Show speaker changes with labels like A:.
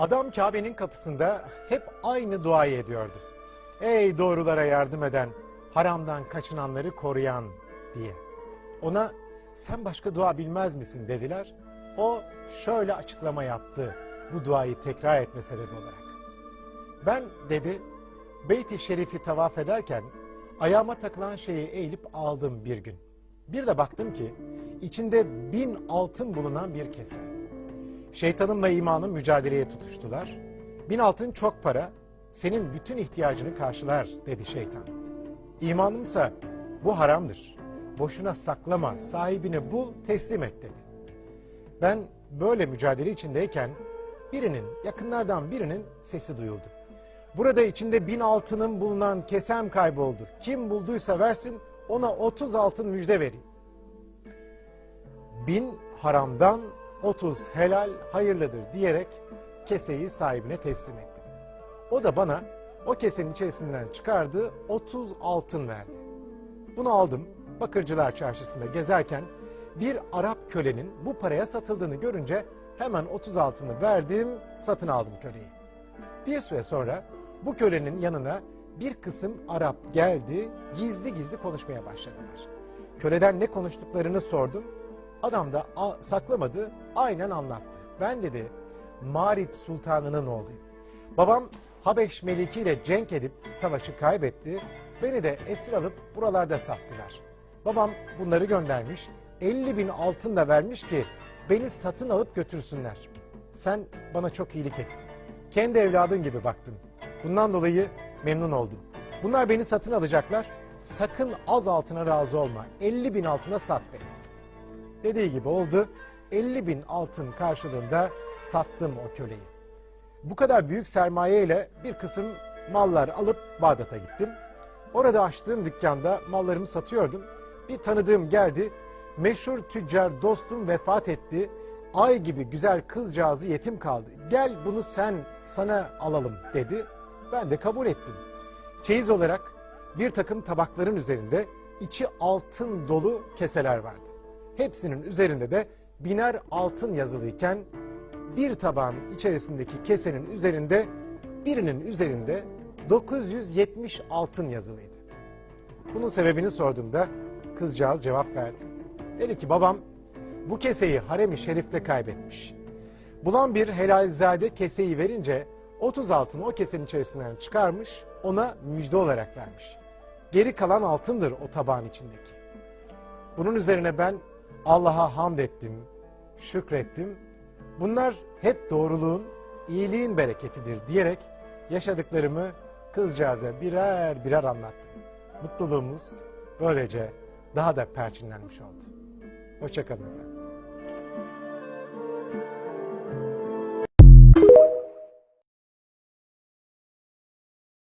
A: Adam Kabe'nin kapısında hep aynı duayı ediyordu. Ey doğrulara yardım eden, haramdan kaçınanları koruyan diye. Ona sen başka dua bilmez misin dediler. O şöyle açıklama yaptı bu duayı tekrar etme sebebi olarak. Ben dedi Beyt-i Şerif'i tavaf ederken ayağıma takılan şeyi eğilip aldım bir gün. Bir de baktım ki içinde bin altın bulunan bir kese. Şeytanımla imanım mücadeleye tutuştular. Bin altın çok para, senin bütün ihtiyacını karşılar dedi şeytan. İmanımsa bu haramdır. Boşuna saklama, sahibini bul, teslim et dedi. Ben böyle mücadele içindeyken birinin, yakınlardan birinin sesi duyuldu. Burada içinde bin altının bulunan kesem kayboldu. Kim bulduysa versin ona 30 altın müjde vereyim. Bin haramdan 30 helal hayırlıdır diyerek keseyi sahibine teslim ettim. O da bana o kesenin içerisinden çıkardığı 30 altın verdi. Bunu aldım Bakırcılar Çarşısı'nda gezerken bir Arap kölenin bu paraya satıldığını görünce hemen 30 altını verdim satın aldım köleyi. Bir süre sonra bu kölenin yanına bir kısım Arap geldi, gizli gizli konuşmaya başladılar. Köleden ne konuştuklarını sordum. Adam da saklamadı, aynen anlattı. Ben dedi, Marip Sultanı'nın oğluyum. Babam Habeş Meliki ile cenk edip savaşı kaybetti. Beni de esir alıp buralarda sattılar. Babam bunları göndermiş, 50 bin altın da vermiş ki beni satın alıp götürsünler. Sen bana çok iyilik ettin. Kendi evladın gibi baktın. Bundan dolayı memnun oldum. Bunlar beni satın alacaklar. Sakın az altına razı olma. 50 bin altına sat beni. Dediği gibi oldu. 50 bin altın karşılığında sattım o köleyi. Bu kadar büyük sermaye ile bir kısım mallar alıp Bağdat'a gittim. Orada açtığım dükkanda mallarımı satıyordum. Bir tanıdığım geldi. Meşhur tüccar dostum vefat etti. Ay gibi güzel kızcağızı yetim kaldı. Gel bunu sen sana alalım dedi. Ben de kabul ettim. Çeyiz olarak bir takım tabakların üzerinde içi altın dolu keseler vardı. Hepsinin üzerinde de biner altın yazılıyken bir tabağın içerisindeki kesenin üzerinde birinin üzerinde 970 altın yazılıydı. Bunun sebebini sorduğumda kızcağız cevap verdi. Dedi ki babam bu keseyi harem-i şerifte kaybetmiş. Bulan bir helalzade keseyi verince 30 altını o kesenin içerisinden çıkarmış ona müjde olarak vermiş. Geri kalan altındır o tabağın içindeki. Bunun üzerine ben Allah'a hamd ettim, şükrettim. Bunlar hep doğruluğun, iyiliğin bereketidir diyerek yaşadıklarımı kızcağıza birer birer anlattım. Mutluluğumuz böylece daha da perçinlenmiş oldu. Hoşçakalın efendim.